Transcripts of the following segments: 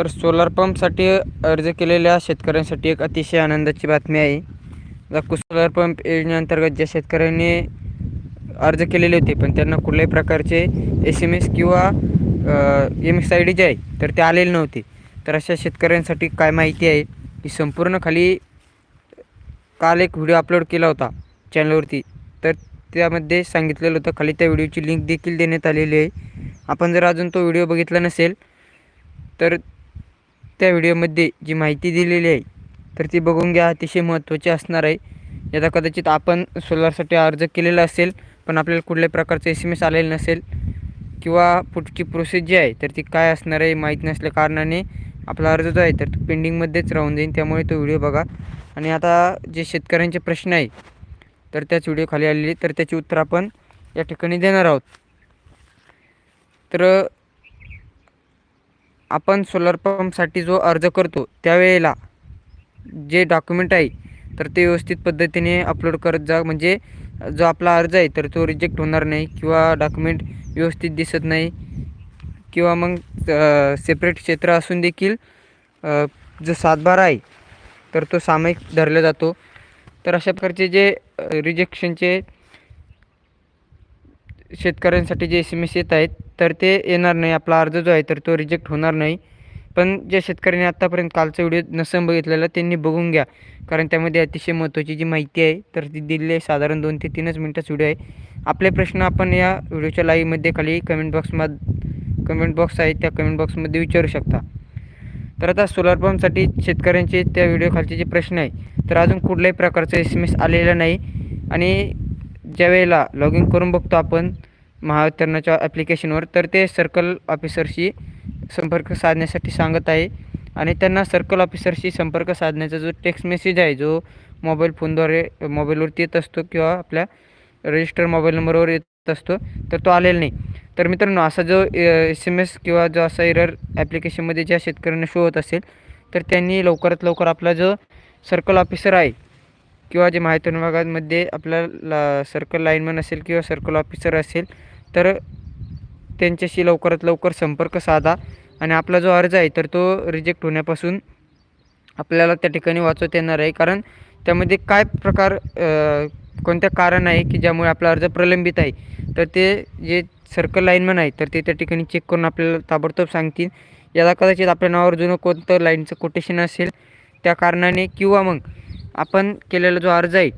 तर सोलार पंपसाठी अर्ज केलेल्या शेतकऱ्यांसाठी एक अतिशय आनंदाची बातमी आहे. जाकू सोलार पंप योजनेअंतर्गत ज्या शेतकऱ्यांनी अर्ज केलेले होते पण त्यांना कुठल्याही प्रकारचे एस एम एस किंवा एम एस आय डी जे आहे तर ते आलेले नव्हते. तर अशा शेतकऱ्यांसाठी काय माहिती आहे की संपूर्ण खाली काल एक व्हिडिओ अपलोड केला होता चॅनलवरती. तर त्यामध्ये सांगितलेलं होतं खाली त्या व्हिडिओची लिंक देखील देण्यात आलेली आहे. आपण जर अजून तो व्हिडिओ बघितला नसेल तर त्या व्हिडिओमध्ये जी माहिती दिलेली आहे तर ती बघून घ्या. अतिशय महत्त्वाची असणार आहे. यदा कदाचित आपण सोलारसाठी अर्ज केलेला असेल पण आपल्याला कुठल्याही प्रकारचं एस एम एस आलेलं नसेल किंवा पुढची प्रोसेस जी आहे तर ती काय असणार आहे माहीत नसल्या कारणाने आपला अर्ज जो आहे तर तो पेंडिंगमध्येच राहून जाईल. त्यामुळे तो व्हिडिओ बघा. आणि आता जे शेतकऱ्यांचे प्रश्न आहे तर त्याच व्हिडिओ खाली आलेली तर त्याची उत्तर आपण या ठिकाणी देणार आहोत. तर आपण सोलर पंपसाठी जो अर्ज करतो त्यावेळेला जे डॉक्युमेंट आहे तर ते व्यवस्थित पद्धतीने अपलोड करत जा. म्हणजे जो आपला अर्ज आहे तर तो रिजेक्ट होणार नाही किंवा डॉक्युमेंट व्यवस्थित दिसत नाही किंवा मग सेपरेट क्षेत्र असून देखील जो सातबारा आहे तर तो सामायिक धरला जातो. तर अशा प्रकारचे जे रिजेक्शनचे शेतकऱ्यांसाठी जे एस एम एस येत आहेत तर ते येणार नाही. आपला अर्ज जो आहे तर तो रिजेक्ट होणार नाही. पण ज्या शेतकऱ्यांनी आत्तापर्यंत कालचा व्हिडिओ नसं बघितलेला त्यांनी बघून घ्या. कारण त्यामध्ये अतिशय महत्त्वाची जी माहिती आहे तर ती दिलेली आहे. साधारण दोन ते तीनच मिनटाचा व्हिडिओ आहे. आपले प्रश्न आपण या व्हिडिओच्या लाईव्हमध्ये खाली कमेंट बॉक्समध्ये कमेंट बॉक्स आहे त्या कमेंट बॉक्समध्ये विचारू शकता. तर आता सोलार पंपसाठी शेतकऱ्यांचे त्या व्हिडिओ खालचे जे प्रश्न आहे तर अजून कुठल्याही प्रकारचा एस एम एस आलेला नाही. आणि ज्या वेळेला लॉग इन करून बघतो आपण महावितरणाच्या ॲप्लिकेशनवर तर ते सर्कल ऑफिसरशी संपर्क साधण्यासाठी सांगत आहे. आणि त्यांना सर्कल ऑफिसरशी संपर्क साधण्याचा जो टेक्स्ट मेसेज आहे जो मोबाईल फोनद्वारे मोबाईलवरती येत असतो किंवा आपल्या रजिस्टर मोबाईल नंबरवर येत असतो तर तो आलेला नाही. तर मित्रांनो असा जो एस एम एस किंवा जो असा एरर ॲप्लिकेशनमध्ये ज्या शेतकऱ्यांना शो होत असेल तर त्यांनी लवकरात लवकर आपला जो सर्कल ऑफिसर आहे किंवा जे माहिती विभागामध्ये आपल्याला सर्कल लाईनमन असेल किंवा सर्कल ऑफिसर असेल तर त्यांच्याशी लवकरात लवकर संपर्क साधा. आणि आपला जो अर्ज आहे तर तो रिजेक्ट होण्यापासून आपल्याला त्या ठिकाणी वाचवता येणार आहे. कारण त्यामध्ये काय प्रकार कोणत्या कारण आहे की ज्यामुळे आपला अर्ज प्रलंबित आहे? तर ते जे सर्कल लाईनमन आहे तर ते त्या ठिकाणी चेक करून आपल्याला ताबडतोब सांगतील. याला कदाचित आपल्या नावावर जुनं कोणतं लाईनचं कोटेशन असेल त्या कारणाने किंवा मग आपण केलेला जो अर्ज आहे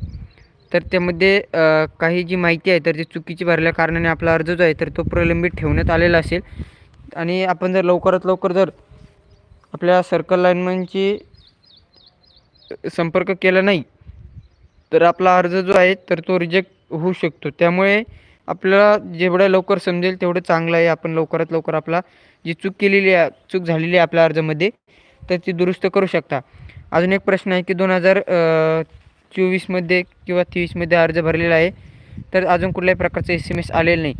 तर त्यामध्ये काही जी माहिती आहे तर ती चुकीची भरल्या कारणाने आपला अर्ज जो आहे तर तो प्रलंबित ठेवण्यात आलेला असेल. आणि आपण जर लवकरात लवकर जर आपल्या सर्कल लाईनमनची संपर्क केला नाही तर आपला अर्ज जो आहे तर तो रिजेक्ट होऊ शकतो. त्यामुळे आपल्याला जेवढं लवकर समजेल तेवढं चांगलं आहे. आपण लवकरात लवकर आपला जी चूक केलेली आहे चूक झालेली आहे आपल्या अर्जामध्ये तर ती दुरुस्त करू शकता. अजून एक प्रश्न आहे की दोन हजार चोवीसमध्ये किंवा तेवीसमध्ये अर्ज भरलेला आहे. तर अजून कुठल्याही प्रकारचं एस एम एस आलेलं नाही.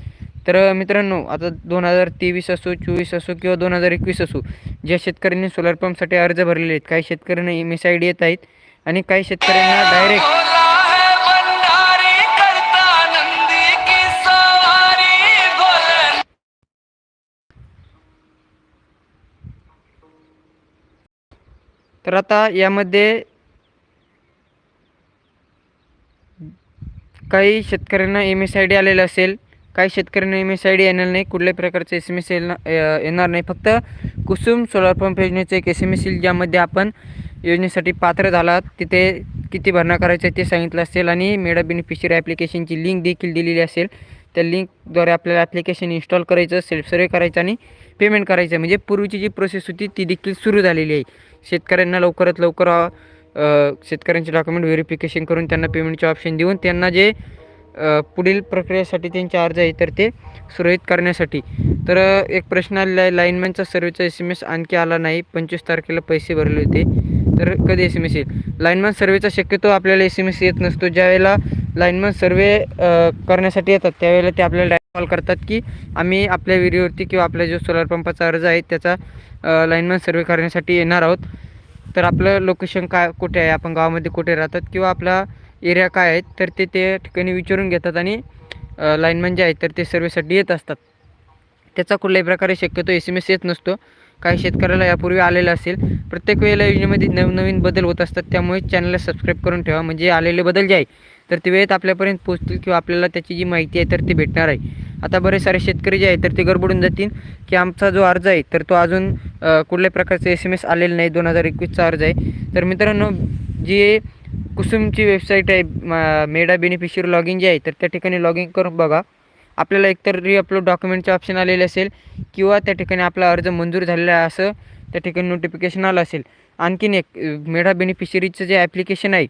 तर मित्रांनो आता दोन हजार तेवीस असो चोवीस असो किंवा दोन हजार एकवीस असो ज्या शेतकऱ्यांनी सोलार पंपसाठी अर्ज भरलेले आहेत काही शेतकऱ्यांना एम एस आय डी येत आहेत आणि काही शेतकऱ्यांना डायरेक्ट तर आता यामध्ये काही शेतकऱ्यांना एम एस आय डी आलेलं असेल काही शेतकऱ्यांना एम एस आय डी येणार नाही कुठल्याही प्रकारचं एस एम एस येणार नाही. फक्त कुसुम सोलार पंप योजनेचं एक एस एम एस येईल ज्यामध्ये आपण योजनेसाठी पात्र झालात. तिथे किती भरणा करायचं आहे ते सांगितलं असेल आणि मेडा बेनिफिशियरी ॲप्लिकेशनची लिंक देखील दिलेली असेल. त्या लिंकद्वारे आपल्याला ॲप्लिकेशन इन्स्टॉल करायचं सेल्फ सर्वे करायचं आणि पेमेंट करायचं म्हणजे पूर्वीची जी प्रोसेस होती ती देखील सुरू झालेली आहे. शेतकऱ्यांना लवकरात लवकर शेतकऱ्यांचे डॉक्युमेंट व्हेरिफिकेशन करून त्यांना पेमेंटचे ऑप्शन देऊन त्यांना जे पुढील प्रक्रियेसाठी त्यांचे अर्ज आहे तर ते सुरळीत करण्यासाठी. तर एक प्रश्न आलेला आहे लाईनमॅनचा सर्वेचा एस एम एस आणखी आला नाही पंचवीस तारखेला पैसे भरले होते. तर कधी एस एम एस येईल? लाईनमॅन सर्वेचा शक्यतो आपल्याला एस एम एस येत नसतो. ज्यावेळेला लाईनमॅन सर्वे करण्यासाठी येतात त्यावेळेला ते आपल्याला कॉल करतात की आम्ही आपल्या विहिरीवरती किंवा आपल्या जो सोलार पंपाचा अर्ज आहे त्याचा लाईनमॅन सर्वे करण्यासाठी येणार आहोत. तर आपलं लोकेशन काय कुठे आहे? आपण गावामध्ये कुठे राहतात किंवा आपला एरिया काय आहे तर ते त्या ठिकाणी विचारून घेतात आणि लाईनमॅन जे म्हणजे आहेत तर ते सर्वेसाठी येत असतात. त्याचा कुठल्याही प्रकारे शक्यतो एस एम एस येत नसतो. काही शेतकऱ्याला यापूर्वी आलेलं असेल. प्रत्येक वेळेला योजनेमध्ये नवनवीन बदल होत असतात. त्यामुळे चॅनलला सबस्क्राईब करून ठेवा. म्हणजे आलेले बदल जे आहे तर ते वेळेत आपल्यापर्यंत पोहोचतील किंवा आपल्याला त्याची जी माहिती आहे तर ती भेटणार आहे. आता बरेच सारे शेतकरी जे आहे तर ते गडबडून जातील की आमचा जो अर्ज आहे तर तो अजून कुठल्याही प्रकारचे एस एम एस आलेला नाही दोन हजार एकवीसचा अर्ज आहे. तर मित्रांनो जी कुसुमची वेबसाईट आहे मेडा बेनिफिशियरी लॉग इन जे आहे तर त्या ठिकाणी लॉग इन करून बघा. आपल्याला एकतर रिअपलोड डॉक्युमेंटचे ऑप्शन आलेले असेल किंवा त्या ठिकाणी आपला अर्ज मंजूर झालेला आहे असं त्या ठिकाणी नोटिफिकेशन आलं असेल. आणखीन एक मेढा बेनिफिशरीचं जे ॲप्लिकेशन आहे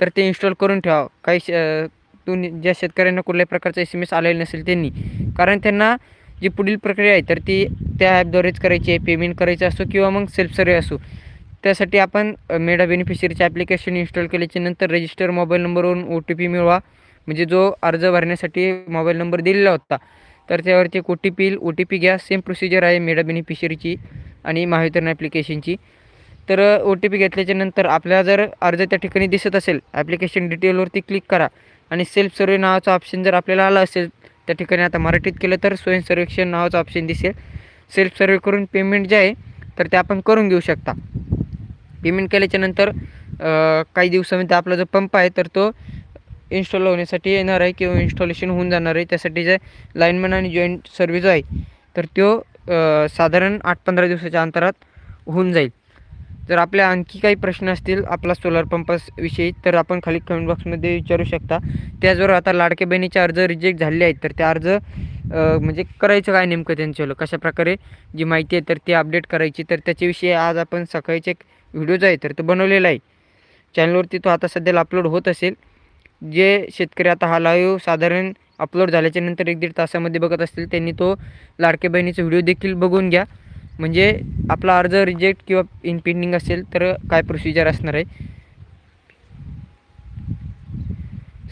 तर ते इन्स्टॉल करून ठेवा. काही श ज्या शेतकऱ्यांना कुठल्याही प्रकारचा एस एम एस आलेला नसेल त्यांनी. कारण त्यांना जी पुढील प्रक्रिया आहे तर ती त्या ॲपद्वारेच करायची आहे पेमेंट करायचं असो किंवा मग सेल्फ सर्वे असो. त्यासाठी आपण मेडा बेनिफिशरीचे ॲप्लिकेशन इन्स्टॉल केल्याच्यानंतर रजिस्टर मोबाईल नंबरवरून ओ टी पी मिळवा. म्हणजे जो अर्ज भरण्यासाठी मोबाईल नंबर दिलेला होता तर त्यावरती एक ओ टी पी येईल. ओ टी पी घ्या. सेम प्रोसिजर आहे मेडा बेनिफिशरीची आणि महावितरण ॲप्लिकेशनची तर ओ टी पी घेतल्याच्या नंतर आपल्याला जर अर्ज त्या ठिकाणी दिसत असेल ॲप्लिकेशन डिटेलवरती क्लिक करा. आणि सेल्फ सर्वे नावाचा ऑप्शन जर आपल्याला आला असेल त्या ठिकाणी आता मराठीत केलं तर स्वयंसर्वेक्षण नावाचं ऑप्शन दिसेल. सेल्फ सर्वे करून पेमेंट जे आहे तर ते आपण करून घेऊ शकता. पेमेंट केल्याच्यानंतर काही दिवसामध्ये आपला जो पंप आहे तर तो इन्स्टॉल होण्यासाठी येणार आहे किंवा इन्स्टॉलेशन होऊन जाणार आहे. त्यासाठी जे लाईनमॅन आणि जॉईंट सर्व्हिस जो आहे तर तो साधारण आठ पंधरा दिवसाच्या अंतरात होऊन जाईल. जर आपल्या आणखी काही प्रश्न असतील आपला सोलार पंपाविषयी तर आपण खाली कमेंट बॉक्समध्ये विचारू शकता. त्याचबरोबर आता लाडके बहिणीचे अर्ज रिजेक्ट झाले आहेत तर ते अर्ज म्हणजे करायचं काय नेमकं त्यांच्यावर? कशा प्रकारे जी माहिती आहे तर ती अपडेट करायची. तर त्याच्याविषयी आज आपण सकाळीचे एक व्हिडिओ जो आहे तर तो बनवलेला आहे. चॅनलवरती तो आता सध्याला अपलोड होत असेल. जे शेतकरी आता हा लाईव्ह साधारण अपलोड झाल्याच्यानंतर एक दीड तासामध्ये बघत असतील त्यांनी तो लाडके बहिणीचा व्हिडिओ देखील बघून घ्या. म्हणजे आपला अर्ज रिजेक्ट किंवा इन पेंडिंग असेल तर काय प्रोसिजर असणार आहे?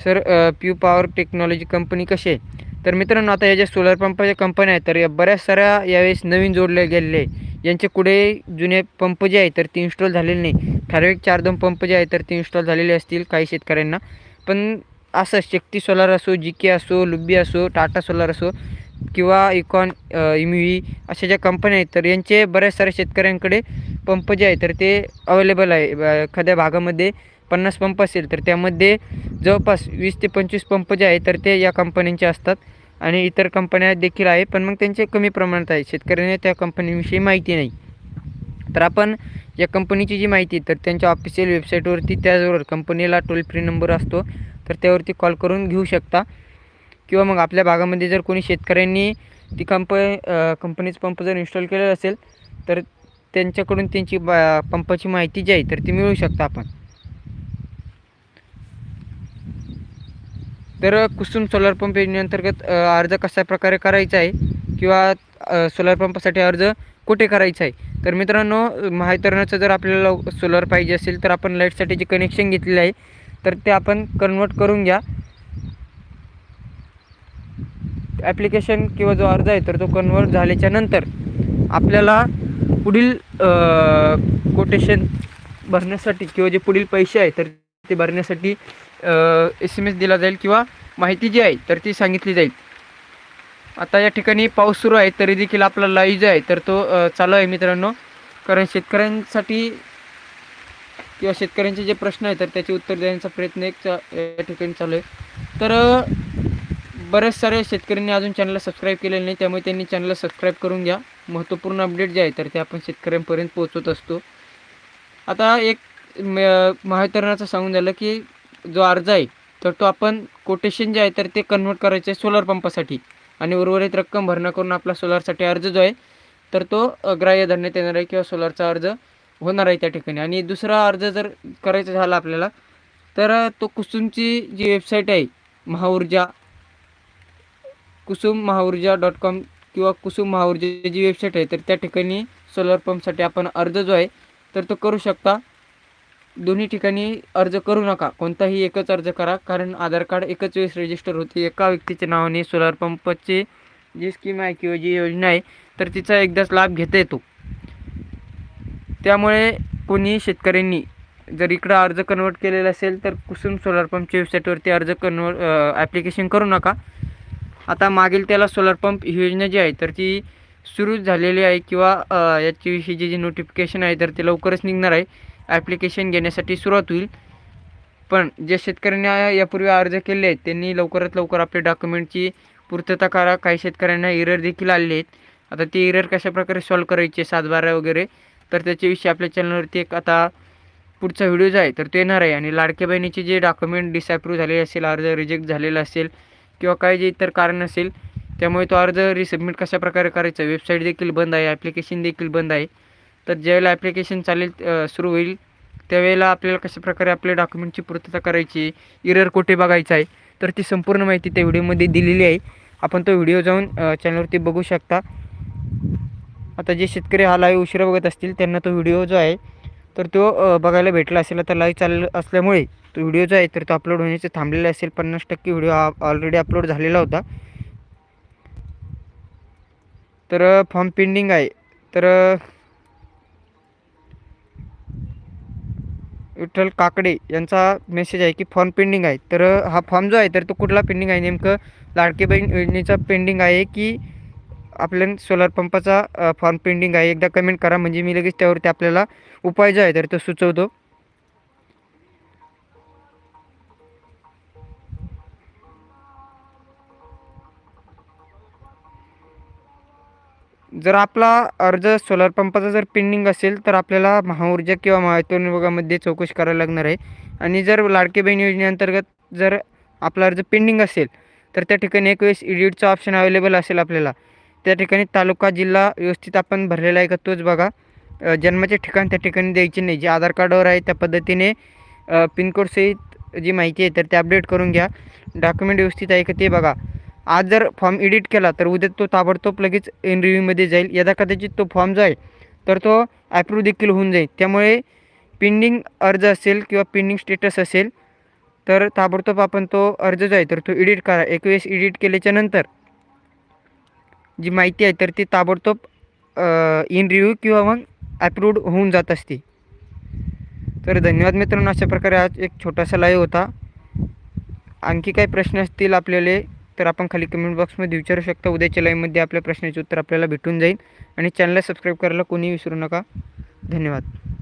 Sir Pew power technology company कशी आहे? तर मित्रांनो आता या ज्या सोलर पंपाच्या कंपन्या आहेत तर या बऱ्याच साऱ्या यावेळेस नवीन जोडल्या गेलेले आहे यांचे कुठे जुने पंप जे आहे तर ते इन्स्टॉल झालेले नाही. ठराविक चार दोन पंप जे आहे तर ते इन्स्टॉल झालेले असतील काही शेतकऱ्यांना. पण असं शक्ती सोलार असो जी के असो लुब्बी असो टाटा सोलार असो किंवा इकॉन इम्युई अशा ज्या कंपन्या आहेत तर यांचे बऱ्याच साऱ्या शेतकऱ्यांकडे पंप जे आहे तर ते अवेलेबल आहे. एखाद्या भागामध्ये पन्नास पंप असेल तर त्यामध्ये जवळपास वीस ते पंचवीस पंप जे आहे तर ते या कंपन्यांचे असतात. आणि इतर कंपन्या देखील आहे पण मग त्यांचे कमी प्रमाणात आहे शेतकऱ्यांना त्या कंपनीविषयी माहिती नाही. तर आपण या कंपनीची जी माहिती तर त्यांच्या ऑफिशियल वेबसाईटवरती त्याचबरोबर कंपनीला टोल फ्री नंबर असतो तर त्यावरती कॉल करून घेऊ शकता. किंवा मग आपल्या भागामध्ये जर कोणी शेतकऱ्यांनी ती कंप कंपनीचं पंप जर इन्स्टॉल केलेला असेल तर त्यांच्याकडून त्यांची बा पंपाची माहिती जी आहे तर ती मिळू शकता आपण. तर कुसुम सोलार पंप योजनेअंतर्गत अर्ज कशा प्रकारे करायचा आहे? किंवा सोलार पंपासाठी अर्ज कुठे करायचा आहे? तर मित्रांनो महावितरणाचं जर आपल्याला सोलर पाहिजे असेल तर आपण लाईटसाठी जे कनेक्शन घेतलेलं आहे तर ते आपण कन्वर्ट करून घ्या. ॲप्लिकेशन किंवा जो अर्ज आहे तर तो कन्वर्ट झाल्याच्यानंतर आपल्याला पुढील कोटेशन भरण्यासाठी किंवा जे पुढील पैसे आहे तर ते भरण्यासाठी एस एम एस दिला जाईल किंवा माहिती जी आहे तर ती सांगितली जाईल. आता या ठिकाणी पाऊस सुरू आहे तरी देखील आपला लाईव्ह जो आहे तर तो चालू आहे मित्रांनो. कारण शेतकऱ्यांसाठी किंवा शेतकऱ्यांचे जे प्रश्न आहे तर त्याचे उत्तर देण्याचा प्रयत्न एक चा- या ठिकाणी चालू आहे. तर बऱ्याच बरेच सारे शेतकऱ्यांनी अजून चॅनलला सबस्क्राईब केलेलं नाही त्यामुळे त्यांनी चॅनलला सबस्क्राईब करून घ्या. महत्त्वपूर्ण अपडेट जे आहे तर ते आपण शेतकऱ्यांपर्यंत पोहोचवत असतो. आता एक महावितरणाचं सांगून झालं की जो अर्ज आहे तर तो आपण कोटेशन जे आहे तर ते कन्व्हर्ट करायचं आहे सोलर पंपासाठी आणि उर्वरित रक्कम भरणा करून आपला सोलारसाठी अर्ज जो आहे तर तो अग्राह्य ग्राह्य धरण्यात येणार आहे किंवा सोलारचा अर्ज होणार आहे त्या ठिकाणी. आणि दुसरा अर्ज जर करायचा झाला आपल्याला तर तो कुसुमची जी वेबसाईट आहे महाऊर्जा कुसुम महाऊर्जा डॉट कॉम किंवा कुसुम महाऊर्जा जी वेबसाईट आहे तर त्या ठिकाणी सोलर पंपसाठी आपण अर्ज जो आहे तर तो करू शकता. दोन्ही ठिकाणी अर्ज करू नका कोणताही एकच अर्ज करा कारण आधार कार्ड एकच वेळेस रजिस्टर होते. एका व्यक्तीच्या नावाने सोलार पंपची जी स्कीम आहे किंवा जी योजना आहे तर तिचा एकदाच लाभ घेता येतो. त्यामुळे कोणी शेतकऱ्यांनी जर इकडं अर्ज कन्वर्ट केलेला असेल तर कुसुम सोलार पंपच्या वेबसाईटवरती अर्ज कन्वर्ट ॲप्लिकेशन करू नका. आता मागील त्याला सोलर पंप ही योजना जी आहे तर ती सुरू झालेली आहे किंवा याच्याविषयी जी जी नोटिफिकेशन आहे तर ते लवकरच निघणार आहे. ॲप्लिकेशन घेण्यासाठी सुरुवात होईल. पण जे शेतकऱ्यांनी यापूर्वी अर्ज केले आहेत त्यांनी लवकरात लवकर आपल्या डॉक्युमेंटची पूर्तता करा. काही शेतकऱ्यांना इरर देखील आलेले आहेत. आता ते इरर कशाप्रकारे सॉल्व करायचे सातबारा वगैरे तर त्याच्याविषयी आपल्या चॅनलवरती एक आता पुढचा व्हिडिओ जो आहे तर तो येणार आहे. आणि लाडक्या बहिणीचे जे डॉक्युमेंट डिसअप्रूव्ह झालेले असेल अर्ज रिजेक्ट झालेला असेल किंवा काही जे इतर कारण असेल त्यामुळे तो अर्ज रिसबमिट कशा प्रकारे करायचा? वेबसाईट देखील बंद आहे ॲप्लिकेशन देखील बंद आहे. तर ज्यावेळेला ॲप्लिकेशन चालेल सुरू होईल त्यावेळेला आपल्याला कशा प्रकारे आपल्या डॉक्युमेंटची पूर्तता करायची इरर कुठे बघायचं आहे तर ती संपूर्ण माहिती त्या व्हिडिओमध्ये दिलेली आहे. आपण तो व्हिडिओ जाऊन चॅनलवरती बघू शकता. आता जे शेतकरी हा लाईव्ह उशिरा बघत असतील त्यांना तो व्हिडिओ जो आहे तर तो बघायला भेटला असेल आता लाईव्ह चाललं असल्यामुळे. तो व्हिडिओ जो आहे तर तो अपलोड होण्याचे थांबलेला असेल. पन्नास टक्के व्हिडिओ हा ऑलरेडी अपलोड झालेला होता. तर फॉर्म पेंडिंग आहे. तर विठ्ठल काकडे यांचा मेसेज आहे की फॉर्म पेंडिंग आहे. तर हा फॉर्म जो आहे तर तो कुठला पेंडिंग आहे? नेमकं लाडके बहीण योजनेचा पेंडिंग आहे की आपल्या सोलार पंपाचा फॉर्म पेंडिंग आहे. एकदा कमेंट करा. म्हणजे मी लगेच त्यावरती आपल्याला उपाय जो आहे तर तो सुचवतो. जर आपला अर्ज सोलार पंपाचा जर पेंडिंग असेल तर आपल्याला महाऊर्जा किंवा महावितरण विभागामध्ये चौकशी करायला लागणार आहे. आणि जर लाडके बहीण योजनेअंतर्गत जर आपला अर्ज पेंडिंग असेल तर त्या ठिकाणी एक वेळेस इडिटचा ऑप्शन अवेलेबल असेल आपल्याला. त्या ठिकाणी तालुका जिल्हा व्यवस्थित आपण भरलेला आहे का तोच बघा. जन्माचे ठिकाण त्या ठिकाणी द्यायचे नाही. जे आधार कार्डावर आहे त्या पद्धतीने पिनकोडसहित जी माहिती आहे तर ते अपडेट करून घ्या. डॉक्युमेंट व्यवस्थित आहे का ते बघा. आज जर फॉर्म एडिट केला तर उद्या तो ताबडतोब लगेच एन रिव्ह्यूमध्ये जाईल. यदा कदाचित तो फॉर्म जो आहे तर तो ॲप्रूव्ह देखील होऊन जाईल. त्यामुळे पेंडिंग अर्ज असेल किंवा पेंडिंग स्टेटस असेल तर ताबडतोब आपण तो अर्ज जो आहे तर तो एडिट करा. एक वेळेस एडिट केल्याच्यानंतर जी माहिती आहे तर ती ताबडतोब इन रिव्ह्यू किंवा मग ॲप्रूव्ड होऊन जात असते. तर धन्यवाद मित्रांनो अशा प्रकारे आज एक छोटासा लाईव्ह होता. आणखी काही प्रश्न असतील आपल्याला तर आपण खाली कमेंट बॉक्समध्ये विचारू शकता. उद्याच्या लाईव्हमध्ये आपल्या प्रश्नाचे उत्तर आपल्याला भेटून जाईल. आणि चॅनलला सबस्क्राईब करायला कोणी विसरू नका. धन्यवाद.